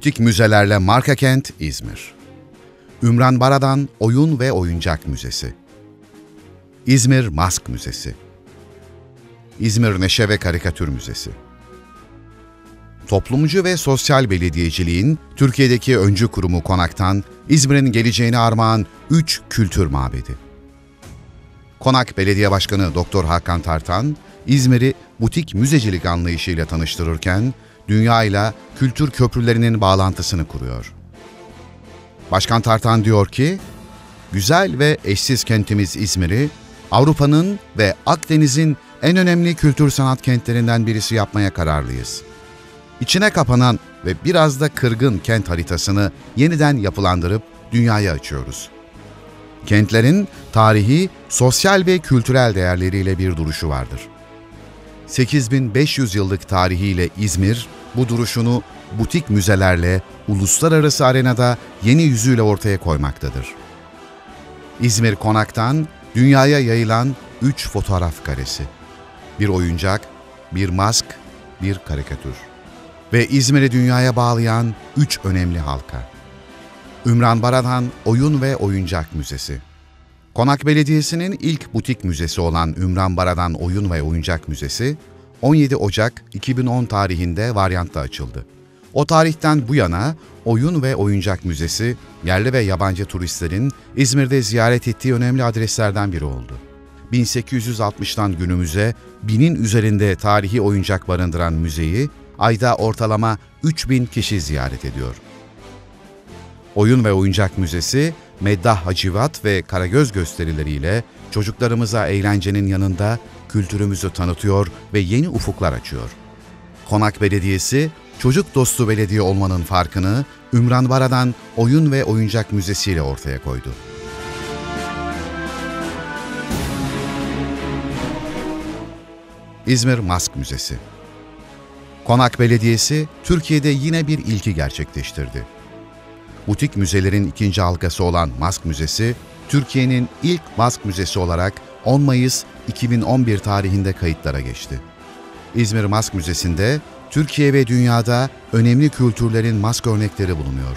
Butik müzelerle marka kent İzmir. Ümran Baradan Oyun ve Oyuncak Müzesi. İzmir Mask Müzesi. İzmir Neşe ve Karikatür Müzesi. Toplumcu ve sosyal belediyeciliğin Türkiye'deki öncü kurumu Konak'tan İzmir'in geleceğini armağan 3 kültür mabedi. Konak Belediye Başkanı Doktor Hakan Tartan, İzmir'i butik müzecilik anlayışıyla tanıştırırken, dünya ile kültür köprülerinin bağlantısını kuruyor. Başkan Tartan diyor ki, güzel ve eşsiz kentimiz İzmir'i, Avrupa'nın ve Akdeniz'in en önemli kültür sanat kentlerinden birisi yapmaya kararlıyız. İçine kapanan ve biraz da kırgın kent haritasını yeniden yapılandırıp dünyaya açıyoruz. Kentlerin tarihi, sosyal ve kültürel değerleriyle bir duruşu vardır. 8500 yıllık tarihiyle İzmir, bu duruşunu butik müzelerle uluslararası arenada yeni yüzüyle ortaya koymaktadır. İzmir Konak'tan dünyaya yayılan üç fotoğraf karesi. Bir oyuncak, bir mask, bir karikatür. Ve İzmir'i dünyaya bağlayan üç önemli halka. Ümran Baradan Oyun ve Oyuncak Müzesi. Konak Belediyesi'nin ilk butik müzesi olan Ümran Baradan Oyun ve Oyuncak Müzesi, 17 Ocak 2010 tarihinde varyantta açıldı. O tarihten bu yana Oyun ve Oyuncak Müzesi, yerli ve yabancı turistlerin İzmir'de ziyaret ettiği önemli adreslerden biri oldu. 1860'tan günümüze binin üzerinde tarihi oyuncak barındıran müzeyi ayda ortalama 3000 kişi ziyaret ediyor. Oyun ve Oyuncak Müzesi, meddah hacivat ve karagöz gösterileriyle çocuklarımıza eğlencenin yanında kültürümüzü tanıtıyor ve yeni ufuklar açıyor. Konak Belediyesi, çocuk dostu belediye olmanın farkını Ümran Bara'dan Oyun ve Oyuncak Müzesi ile ortaya koydu. İzmir Mask Müzesi Konak Belediyesi, Türkiye'de yine bir ilki gerçekleştirdi. Butik müzelerin ikinci halkası olan Mask Müzesi, Türkiye'nin ilk mask müzesi olarak 10 Mayıs 2011 tarihinde kayıtlara geçti. İzmir Mask Müzesi'nde Türkiye ve dünyada önemli kültürlerin mask örnekleri bulunuyor.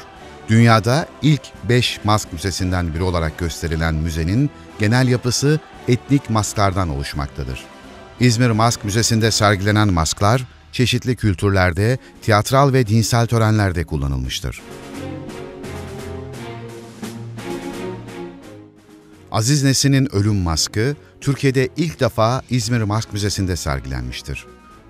Dünyada ilk 5 mask müzesinden biri olarak gösterilen müzenin genel yapısı etnik masklardan oluşmaktadır. İzmir Mask Müzesi'nde sergilenen masklar, çeşitli kültürlerde, tiyatral ve dinsel törenlerde kullanılmıştır. Aziz Nesin'in ölüm maskı, Türkiye'de ilk defa İzmir Mask Müzesi'nde sergilenmiştir.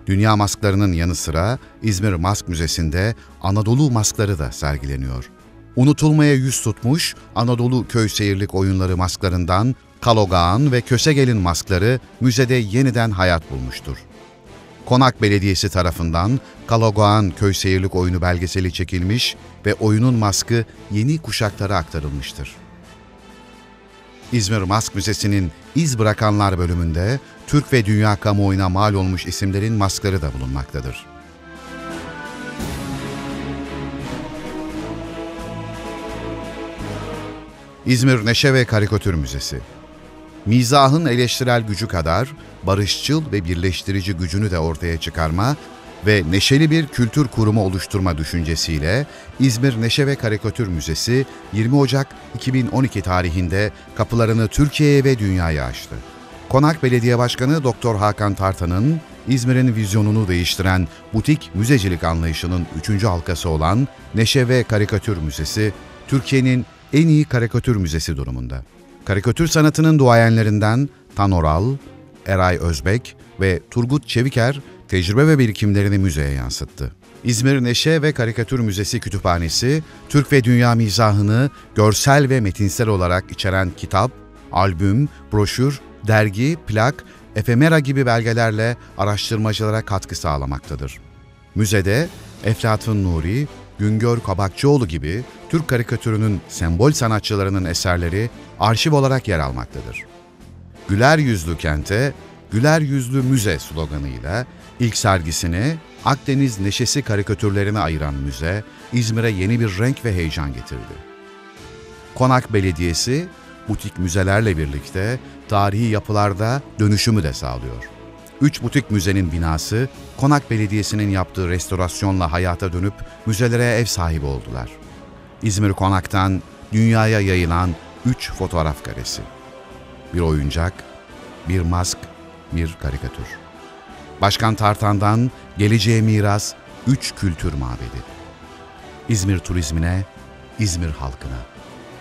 Dünya masklarının yanı sıra İzmir Mask Müzesi'nde Anadolu maskları da sergileniyor. Unutulmaya yüz tutmuş Anadolu köy seyirlik oyunları masklarından Kalogağan ve Kösegel'in maskları müzede yeniden hayat bulmuştur. Konak Belediyesi tarafından Kalogağan köy seyirlik oyunu belgeseli çekilmiş ve oyunun maskı yeni kuşaklara aktarılmıştır. İzmir Mask Müzesi'nin İz Bırakanlar bölümünde Türk ve dünya kamuoyuna mal olmuş isimlerin maskları da bulunmaktadır. İzmir Neşe ve Karikatür Müzesi Mizahın eleştirel gücü kadar barışçıl ve birleştirici gücünü de ortaya çıkarma ve neşeli bir kültür kurumu oluşturma düşüncesiyle İzmir Neşe ve Karikatür Müzesi 20 Ocak 2012 tarihinde kapılarını Türkiye'ye ve dünyaya açtı. Konak Belediye Başkanı Doktor Hakan Tartan'ın İzmir'in vizyonunu değiştiren butik müzecilik anlayışının üçüncü halkası olan Neşe ve Karikatür Müzesi, Türkiye'nin en iyi karikatür müzesi durumunda. Karikatür sanatının duayenlerinden Tanoral, Eray Özbek ve Turgut Çeviker tecrübe ve birikimlerini müzeye yansıttı. İzmir Neşe ve Karikatür Müzesi Kütüphanesi, Türk ve dünya mizahını görsel ve metinsel olarak içeren kitap, albüm, broşür, dergi, plak, efemera gibi belgelerle araştırmacılara katkı sağlamaktadır. Müzede Eflatun Nuri, Güngör Kabakçıoğlu gibi Türk karikatürünün sembol sanatçılarının eserleri arşiv olarak yer almaktadır. Güler yüzlü kente, güler yüzlü müze sloganıyla ilk sergisini Akdeniz neşesi karikatürlerine ayıran müze, İzmir'e yeni bir renk ve heyecan getirdi. Konak Belediyesi, butik müzelerle birlikte tarihi yapılarda dönüşümü de sağlıyor. Üç butik müzenin binası, Konak Belediyesi'nin yaptığı restorasyonla hayata dönüp müzelere ev sahibi oldular. İzmir Konak'tan dünyaya yayılan üç fotoğraf karesi. Bir oyuncak, bir mask, bir karikatür. Başkan Tartan'dan geleceğe miras üç kültür mabedi. İzmir turizmine, İzmir halkına,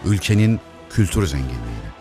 ülkenin kültür zenginliğine.